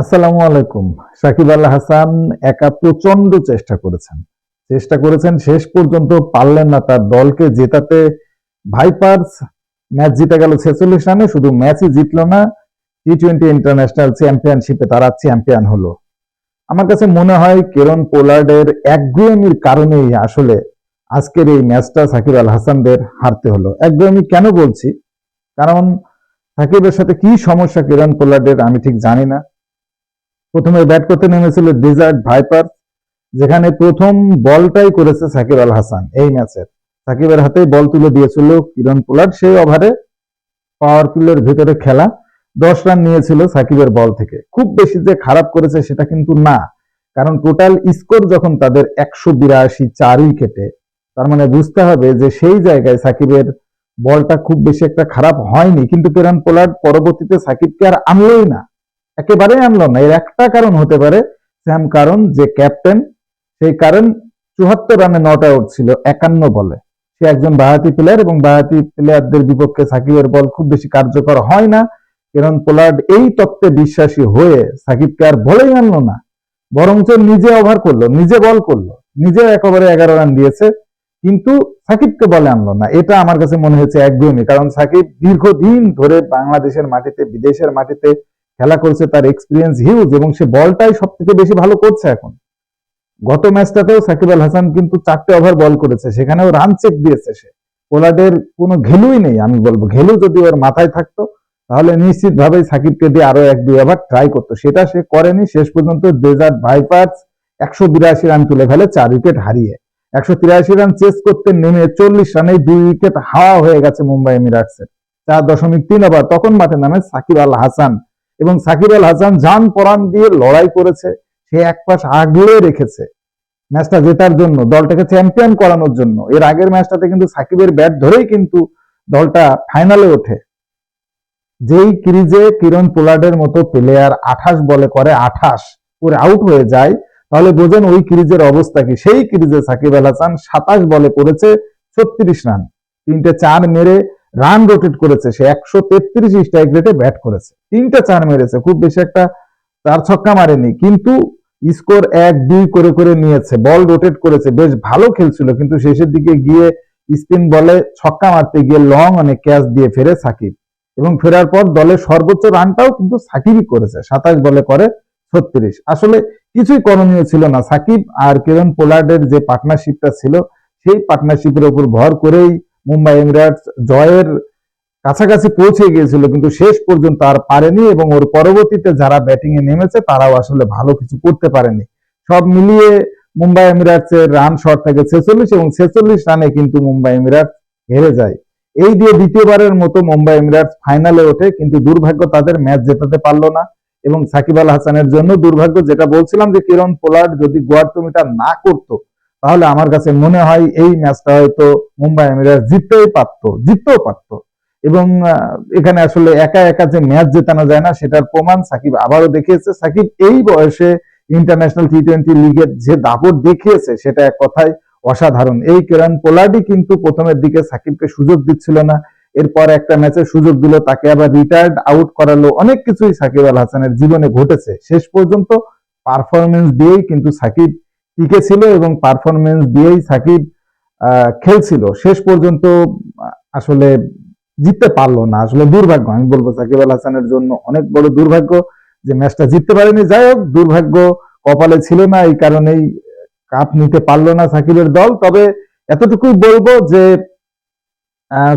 আসসালামু আলাইকুম। সাকিব আল হাসান একা প্রচণ্ড চেষ্টা করেছেন। চেষ্টা করেছেন, শেষ পর্যন্ত পারলেন না তার দলকে জেতাতে। ভাইপার্স ম্যাচ জিতে গেল ছেচল্লিশ রানে, শুধু ম্যাচই জিতলো না টি টোয়েন্টি ইন্টারন্যাশনাল চ্যাম্পিয়নশিপে তারা চ্যাম্পিয়ন হলো। আমার কাছে মনে হয় কেরন পোলার্ডের একগুয়েমির কারণেই আসলে আজকের এই ম্যাচটা সাকিব আল হাসানদের হারতে হলো। একগুয়েমি কেন বলছি? কারণ সাকিবের সাথে কি সমস্যা কিরণ পোলার্ডের আমি ঠিক জানি না। প্রথমে ব্যাট করতে নেমেছিল ডেজার্ট ভাইপার যেখানে প্রথম বলটাই করেছে সাকিব আল হাসান এই ম্যাচের সাকিবের হাতেই বল তুলে দিয়েছিল কিরণ পোলার্ড সেই ওভারে পাওয়ার প্লের ভিতরে খেলা। দশ রান নিয়েছিল সাকিবের বল থেকে। খুব বেশি যে খারাপ করেছে সেটা কিন্তু না। কারণ টোটাল স্কোর যখন তাদের একশো বিরাশি চার উইকেটে তার মানে বুঝতে হবে যে সেই জায়গায় সাকিবের বলটা খুব বেশি একটা খারাপ হয়নি। কিন্তু কিরণ পোলার্ড পরবর্তীতে সাকিবকে আর আনলোই না। একেবারেই আনলো না, এর একটা কারণ হতে পারে স্যাম কারণ যে ক্যাপ্টেন সেই কারণ চুয়াত্তর রানে নট আউট ছিল, একান্ন বলে। সে একজন বাহাতি প্লেয়ার এবং বাহাতি প্লেয়ারদের বিপক্ষে সাকিবের বল খুব বেশি কার্যকর হয় না, কিরণ পোলার্ড এই তত্ত্বে বিশ্বাসী হয়ে সাকিবকে আর বলেই আনলো না। বরঞ্চ নিজে ওভার করল, নিজে বল করল, নিজে একেবারে এগারো রান দিয়েছে, কিন্তু সাকিবকে বলে আনলো না। এটা আমার কাছে মনে হয়েছে একদমই কারণ সাকিব দীর্ঘদিন ধরে বাংলাদেশের মাটিতে, বিদেশের মাটিতে খেলা করছে তার এক্সপিরিয়েন্স হিউজ এবং সে বলটাই সব থেকে বেশি ভালো করছে এখন। গত ম্যাচটাতেও সাকিব আল হাসান কিন্তু চারটে ওভার বল করেছে, সেখানেও রান চেক দিয়েছে সে। পোলার্ডের কোনো ঘেলুই নেই, আমি বলব। ঘেলু যদি ওর মাথায় থাকতো, তাহলে নিশ্চিতভাবেই সাকিবকে দিয়ে আরও এক, দুই ওভার ট্রাই করতো। সেটা সে করেনি, শেষ পর্যন্ত ডেজার্ট ভাইপার্স একশো বিরাশি রান তুলে ফেলে, চার উইকেট হারিয়ে। একশো তিরাশি রান চেস করতে নেমে চল্লিশ রানে দুই উইকেট হাওয়া হয়ে গেছে মুম্বাই এমিরাটসের। চার দশমিক তিন ওভার তখন মাঠে নামে সাকিব আল হাসান। এবং সাকিব আল হাসান জান পরান দিয়ে লড়াই করেছে, সে এক পাশ আগলে রেখেছে ম্যাচটা জেতার জন্য, দলটাকে চ্যাম্পিয়ন করানোর জন্য। এর আগের ম্যাচটাতে কিন্তু সাকিবের ব্যাট ধরেই কিন্তু দলটা ফাইনালে ওঠে। যেই ক্রিজে কিরণ পোলার্ডের মতো প্লেয়ার আঠাশ বলে করে আঠাশ করে আউট হয়ে যায়, তাহলে বোঝেন ওই ক্রিজের অবস্থা কি। সেই ক্রিজে সাকিব আল হাসান সাতাশ বলে করেছে ছত্রিশ রান। তিনটে চার মেরে রান রোটেট করেছে, সে একশো তেত্রিশ স্ট্রাইক রেটে ব্যাট করেছে। তিনটা চার মেরেছে, খুব বেশি একটা চার ছক্কা মারেনি, কিন্তু স্কোর এক, দুই করে করে নিয়েছে বল রোটেট করেছে, বেশ ভালো খেলছিল, কিন্তু শেষের দিকে গিয়ে স্পিন বলে ছক্কা মারতে গিয়ে লং অনেক ক্যাচ দিয়ে ফেরে সাকিব। এবং ফেরার পর দলের সর্বোচ্চ রানটাও কিন্তু সাকিবই করেছে, সাতাশ বলে করে ছত্রিশ। আসলে কিছুই করণীয় ছিল না, সাকিব আর কিরণ পোলার্ডের যে পার্টনারশিপটা ছিল, সেই পার্টনারশিপের উপর ভর করেই মুম্বাই এমিরেটস জয়ের কাছাকাছি পৌঁছে গিয়েছিল, কিন্তু শেষ পর্যন্ত আর পারেনি এবং ওর পরবর্তীতে যারা ব্যাটিং এ নেমেছে, তারাও আসলে ভালো কিছু করতে পারেনি। সব মিলিয়ে মুম্বাই এমিরেটস এর রান শর্ট থাকে ছেচল্লিশ এবং ছেচল্লিশ রানে কিন্তু মুম্বাই এমিরেটস হেরে যায়। এই দিয়ে দ্বিতীয়বারের মতো মুম্বাই এমিরেটস ফাইনালে ওঠে, কিন্তু দুর্ভাগ্য তাদের ম্যাচ জেতাতে পারল না এবং সাকিব আল হাসানের জন্য দুর্ভাগ্য, যেটা বলছিলাম যে কিরণ পোলার্ড যদি গোয়ার্টমিটা না করতো তাহলে আমার কাছে মনে হয় এই ম্যাচটা হয়তো মুম্বাই এমিরেটস জিততেই পারতো, জিততেও পারতো। এবং এখানে আসলে একা একা যে ম্যাচ জেতানো যায় না, সেটার প্রমাণ সাকিব আবারও দেখিয়েছে। সাকিব এই বয়সে ইন্টারন্যাশনাল টি টোয়েন্টি লিগের যে দাপট দেখিয়েছে, সেটা এক কথায় অসাধারণ। এই কেরান পোলার্ডই কিন্তু প্রথমের দিকে সাকিবকে সুযোগ দিচ্ছিল না। এরপর একটা ম্যাচে সুযোগ দিল, তাকে আবার রিটায়ার্ড আউট করালো। অনেক কিছুই সাকিব আল হাসানের জীবনে ঘটেছে। শেষ পর্যন্ত পারফরমেন্স দিয়েই কিন্তু সাকিব টিকে ছিল এবং পারফরমেন্স দিয়েই সাকিব খেলছিল। শেষ পর্যন্ত আসলে জিততে পারল না। আসলে দুর্ভাগ্য, আমি বলব সাকিব আল হাসানের জন্য অনেক বড় দুর্ভাগ্য যে ম্যাচটা জিততে পারেনি। যাই হোক, দুর্ভাগ্য কপালে ছিল না, এই কারণেই কাপ নিতে পারল না সাকিবের দল। তবে এতটুকুই বলব যে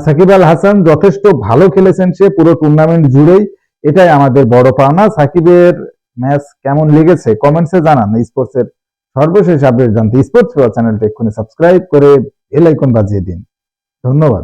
সাকিব আল হাসান যথেষ্ট ভালো খেলেছেন সে পুরো টুর্নামেন্ট জুড়েই। এটাই আমাদের বড় পাওনা। সাকিবের ম্যাচ কেমন লেগেছে? কমেন্টসে জানান স্পোর্টসের সর্বশেষ আপডেট জানতে স্পোর্টস চ্যানেলটা এক্ষুনি সাবস্ক্রাইব করে বেল আইকন বাজিয়ে দিন। ধন্যবাদ।